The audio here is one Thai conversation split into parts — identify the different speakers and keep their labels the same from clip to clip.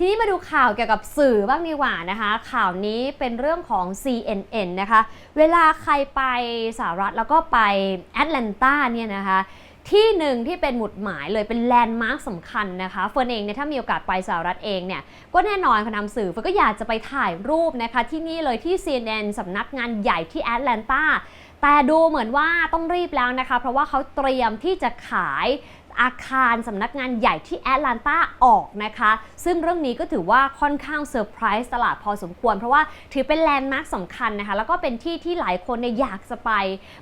Speaker 1: ทีนี้มาดูข่าวเกี่ยวกับสื่อบ้างดีกว่านะคะ ข่าวนี้เป็นเรื่องของ CNN นะคะ เวลาใครไปสหรัฐแล้วก็ไปแอตแลนตาเนี่ยนะคะที่หนึ่งที่เป็นหมุดหมายเลยเป็นแลนด์มาร์คสำคัญนะคะเฟิร์นเองเนี่ยถ้ามีโอกาสไปสหรัฐเองเนี่ยก็แน่นอนค่ะนำสื่อเฟิร์นก็อยากจะไปถ่ายรูปนะคะที่นี่เลยที่ CNN สำนักงานใหญ่ที่แอตแลนตาแต่ดูเหมือนว่าต้องรีบแล้วนะคะ เพราะว่าเขาเตรียมที่จะขายอาคารสำนักงานใหญ่ที่แอตแลนตาออกนะคะ ซึ่งเรื่องนี้ก็ถือว่าค่อนข้างเซอร์ไพรส์ตลาดพอสมควร เพราะว่าถือเป็นแลนด์มาร์คสำคัญนะคะ แล้วก็เป็นที่ที่หลายคนเนี่ยอยากจะไป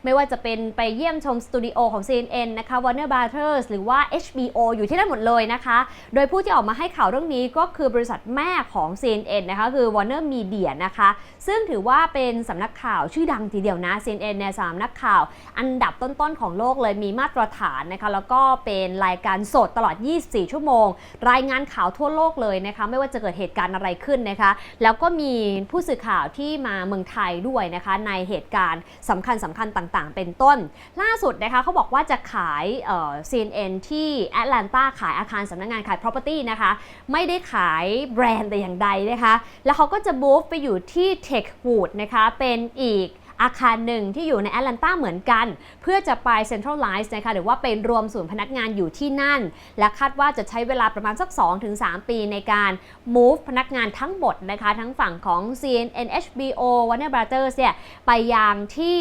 Speaker 1: ไม่ว่าจะเป็นไปเยี่ยมชมสตูดิโอของ CNN นะคะ Warner Brothers หรือว่า HBO อยู่ที่นั่นหมดเลยนะคะ โดยผู้ที่ออกมาให้ข่าวเรื่องนี้ก็คือบริษัทแม่ของ CNN นะคะคือ Warner Media นะคะ ซึ่งถือว่าเป็นสำนักข่าวชื่อดังทีเดียวนะ CNN เนี่ยสำนักข่าว อันดับต้นๆของโลกเลยมีมาตรฐานนะคะแล้วก็เป็นรายการสดตลอด 24 ชั่วโมง รายงานข่าวทั่วโลกเลยนะคะ ไม่ว่าจะเกิดเหตุการณ์อะไรขึ้นนะคะ แล้วก็มีผู้สื่อข่าวที่มาเมืองไทยด้วยนะคะ ในเหตุการณ์สำคัญสำคัญต่างๆ เป็นต้น ล่าสุดนะคะเขาบอกว่าจะขายเอ่อ CNN ที่แอตแลนตาขายอาคารสำนักงานขาย property นะคะ ไม่ได้ขายแบรนด์แต่อย่างใดนะคะ แล้วเขาก็จะ move ไปอยู่ที่ Techwood นะคะเป็นอีก อาคารหนึ่งที่อยู่ในแอตแลนตาเหมือนกัน เพื่อจะไป Centralize นะคะหรือว่าเป็นรวมศูนย์พนักงานอยู่ที่นั่น และคาดว่าจะใช้เวลาประมาณสัก 2-3 ปีในการ move พนักงานทั้งหมดนะคะทั้งฝั่งของ CNN HBO Warner Brothers เนี่ยไปยังที่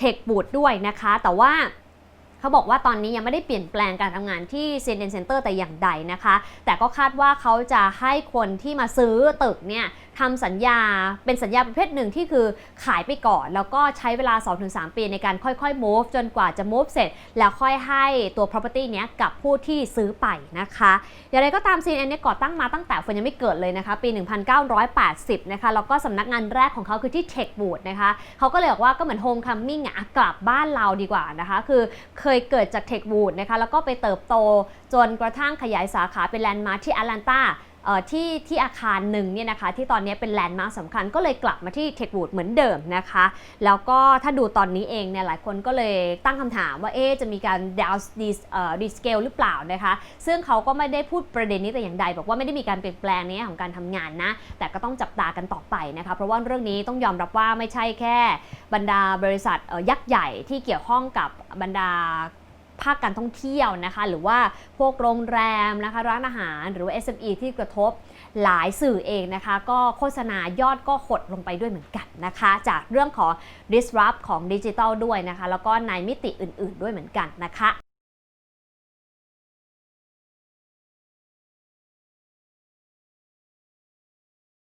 Speaker 1: Techwood ด้วยนะคะ แต่ว่าเขาบอกว่าตอนนี้ยังไม่ได้เปลี่ยนแปลงการทำงานที่ CNN Center แต่อย่างใดนะคะ แต่ก็คาดว่าเขาจะให้คนที่มาซื้อตึกเนี่ย ทำสัญญาเป็นสัญญาประเภทหนึ่งที่คือขายไปก่อน แล้วก็ใช้เวลา 2-3 ปีในการค่อยๆ move จนกว่าจะ move เสร็จ แล้วค่อยให้ตัว property เนี้ยกับผู้ที่ซื้อไปนะคะอย่างไรก็ตาม CNN เนี่ยก่อตั้งมาตั้งแต่ฟิร์นยังไม่เกิดเลยนะคะ ปี 1980 นะคะ แล้วก็สำนักงานแรกของเขาคือที่ Techwood นะคะเขาก็เลยบอกว่าก็เหมือน homecoming อะกลับบ้านเราดีกว่านะคะ คือเคยเกิดจาก Techwood นะคะแล้วก็ไปเติบโตจนกระทั่งขยายสาขาเป็นแลนด์มาร์คที่แอตแลนตา ที่ที่อาคารหนึ่งเนี่ยนะคะที่ตอนนี้เป็นแลนด์มาร์คสำคัญก็เลยกลับมาที่เทควูดเหมือนเดิมนะคะ แล้วก็ถ้าดูตอนนี้เองเนี่ยหลายคนก็เลยตั้งคำถามว่าเอ๊จะมีการดาวดีเอ่อดีสเกลหรือเปล่านะคะ ซึ่งเขาก็ไม่ได้พูดประเด็นนี้แต่อย่างใด บอกว่าไม่ได้มีการเปลี่ยนแปลงในแง่ของการทำงานนะ แต่ก็ต้องจับตากันต่อไปนะคะ เพราะว่าเรื่องนี้ต้องยอมรับว่าไม่ใช่แค่บรรดาบริษัทยักษ์ใหญ่ที่เกี่ยวข้องกับบรรดา ภาคการท่องเที่ยวนะคะ หรือว่าพวกโรงแรมนะคะ ร้านอาหารหรือว่า SME ที่กระทบหลายสื่อเองนะคะ ก็โฆษณายอดก็หดลงไปด้วยเหมือนกันนะคะ จากเรื่องของ disrupt ของดิจิทัลด้วยนะคะ แล้วก็ในมิติอื่น ๆ ด้วยเหมือนกันนะคะ